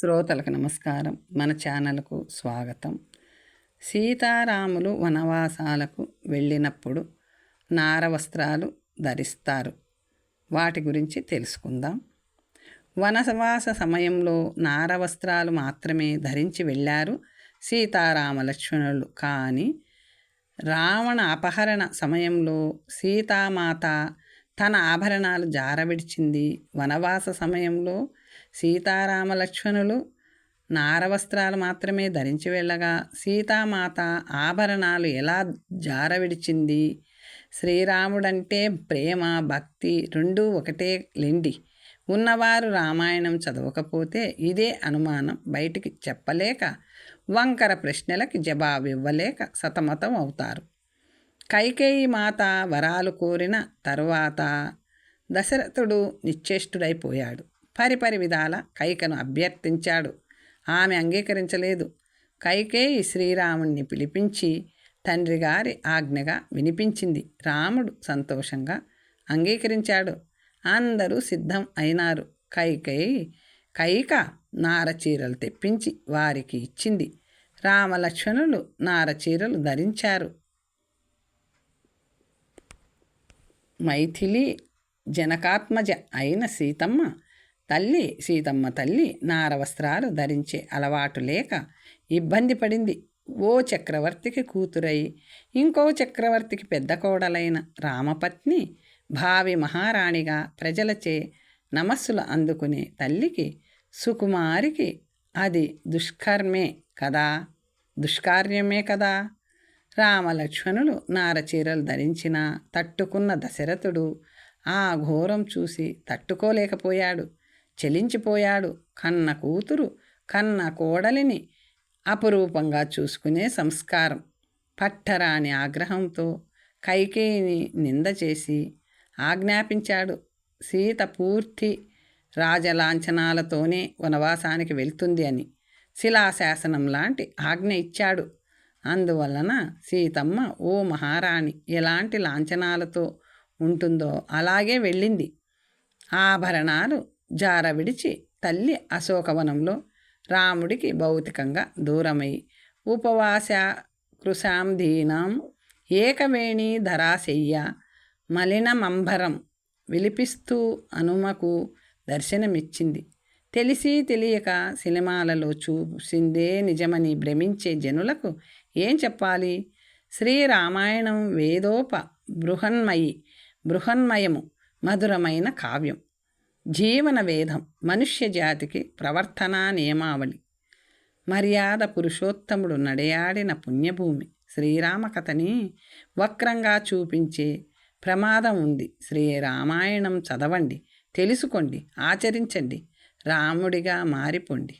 శ్రోతలకు నమస్కారం. మన ఛానల్కు స్వాగతం. సీతారాములు వనవాసాలకు వెళ్ళినప్పుడు నార వస్త్రాలు ధరిస్తారు. వాటి గురించి తెలుసుకుందాం. వనవాస సమయంలో నార వస్త్రాలు మాత్రమే ధరించి వెళ్ళారు సీతారామ లక్ష్మణులు కానీ రావణ అపహరణ సమయంలో సీతామాత తన ఆభరణాలు జారవిడిచింది. వనవాస సమయంలో సీతారామ లక్ష్మణులు నారవస్త్రాలు మాత్రమే ధరించి వెళ్ళగా సీతామాత ఆభరణాలు ఎలా జారవిడిచింది? శ్రీరాముడంటే ప్రేమ భక్తి రెండూ ఒకటే లెండి. ఉన్నవారు రామాయణం చదవకపోతే ఇదే అనుమానం బయటికి చెప్పలేక వంకర ప్రశ్నలకి జవాబు ఇవ్వలేక సతమతం అవుతారు. కైకేయి మాత వరాలు కోరిన తరువాత దశరథుడు నిశ్చేష్టుడైపోయాడు. పరిపరి విధాల కైకను అభ్యర్థించాడు. ఆమె అంగీకరించలేదు. కైకేయి శ్రీరాముణ్ణి పిలిపించి తండ్రి గారి ఆజ్ఞగా వినిపించింది. రాముడు సంతోషంగా అంగీకరించాడు. అందరూ సిద్ధం అయినారు. కైకేయి కైక నారచీరలు తెప్పించి వారికి ఇచ్చింది. రామలక్ష్మణులు నారచీరలు ధరించారు. మైథిలి జనకాత్మజ అయిన సీతమ్మ తల్లి సీతమ్మ తల్లి నారవస్త్రాలు ధరించే అలవాటు లేక ఇబ్బంది పడింది. ఓ చక్రవర్తికి కూతురై ఇంకో చక్రవర్తికి పెద్ద కోడలైన రామపత్ని భావి మహారాణిగా ప్రజలచే నమస్సులు అందుకునే తల్లికి సుకుమారికి అది దుష్కర్మే కదా? దుష్కార్యమే కదా? రామలక్ష్మణులు నారచీరలు ధరించిన తట్టుకున్న దశరథుడు ఆ ఘోరం చూసి తట్టుకోలేకపోయాడు. చెలించిపోయాడు. కన్న కూతురు కన్న కోడలిని అపురూపంగా చూసుకునే సంస్కారం. పట్టరాని ఆగ్రహంతో కైకేయిని నింద చేసి ఆజ్ఞాపించాడు. సీత పూర్తి రాజలాంఛనాలతోనే వనవాసానికి వెళ్తుంది అని శిలాశాసనం లాంటి ఆజ్ఞ ఇచ్చాడు. అందువలన సీతమ్మ ఓ మహారాణి ఎలాంటి లాంఛనాలతో ఉంటుందో అలాగే వెళ్ళింది. ఆభరణాలు జార విడిచి తల్లి అశోకవనంలో రాముడికి భౌతికంగా దూరమై ఉపవాస కృశాంధీనాం ఏకవేణి ధరాశయ్య మలినమంబరం విలిపిస్తూ అనుమకు దర్శనమిచ్చింది. తెలిసి తెలియక సినిమాలలో చూసిందే నిజమని భ్రమించే జనులకు ఏం చెప్పాలి? శ్రీరామాయణం వేదోప బృహన్మయి బృహన్మయము మధురమైన కావ్యం. జీవన వేదం మనుష్య జాతికి ప్రవర్తనా నియమావళి. మర్యాద పురుషోత్తముడు నడయాడిన పుణ్యభూమి శ్రీరామ కథని వక్రంగా చూపించే ప్రమాదం ఉంది. శ్రీరామాయణం చదవండి తెలుసుకోండి ఆచరించండి రాముడిగా మారిపోండి.